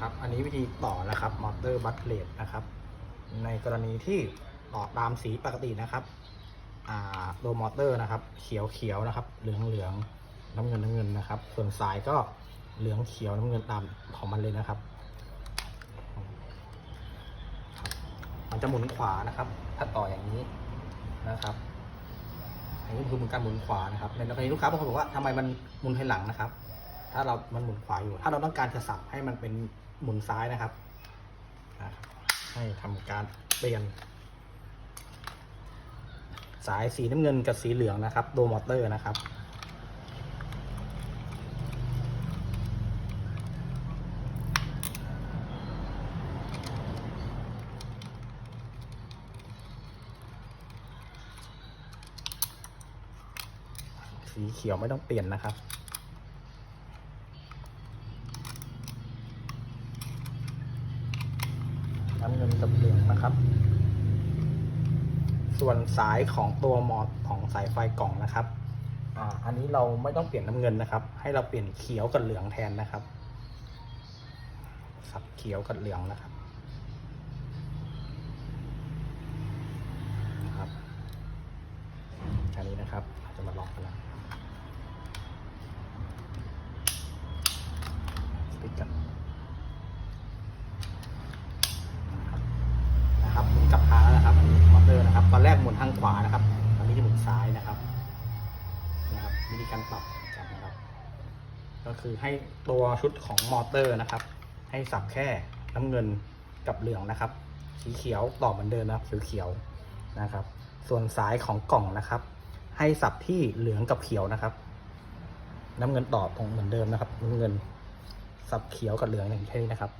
นะครับ อันนี้วิธีต่อนะครับมอเตอร์บัตเลดนะครับ ในกรณีที่ต่อตามสีปกตินะครับอ่าตัวมอเตอร์นะครับเขียวเขียวนะครับ เหลืองเหลืองน้ำเงินน้ำเงินนะครับ ส่วนสายก็เหลืองเขียวน้ำเงินตามของมันเลยนะครับมันจะหมุนขวานะครับ ถ้าต่ออย่างนี้นะครับอันนี้คือมุนการหมุนขวานะครับในกรณีลูกค้าบางคนบอกว่าทำไมมันหมุนให้หลังนะครับ ถ้าเรามันหมุนขวาอยู่ ถ้าเราต้องการจะสับให้มันเป็น หมุนซ้ายนะครับ ให้ทำการเปลี่ยน สายสีน้ำเงินกับสีเหลืองนะครับตัวมอเตอร์นะครับสีเขียวไม่ต้องเปลี่ยนนะครับ น้ำเงินกับเหลืองนะครับ ส่วนสายของตัวมอดของสายไฟกล่องนะครับอ่าอันนี้เราไม่ต้องเปลี่ยนน้ำเงินนะครับ ให้เราเปลี่ยนเขียวกับเหลืองแทนนะครับสับเขียวกับเหลืองนะครับนะครับอันนี้นะครับจะมาลองกันนะปิดกันนะครับ นะครับหมุนกลับทางแล้วนะครับมอเตอร์นะครับตอนแรกหมุนทางขวานะครับ ตอนนี้จะหมุนซ้ายนะครับนะครับวิธีการปรับกันนะครับ ก็คือให้ตัวชุดของมอเตอร์นะครับ ให้สับแค่น้ำเงินกับเหลืองนะครับ สีเขียวต่อเหมือนเดิมนะครับสีเขียวนะครับ ส่วนสายของกล่องนะครับ ให้สับที่เหลืองกับเขียวนะครับ น้ำเงินต่อตรงเหมือนเดิมนะครับ น้ำเงินสับเขียวกับเหลืองอย่างนี้นะครับ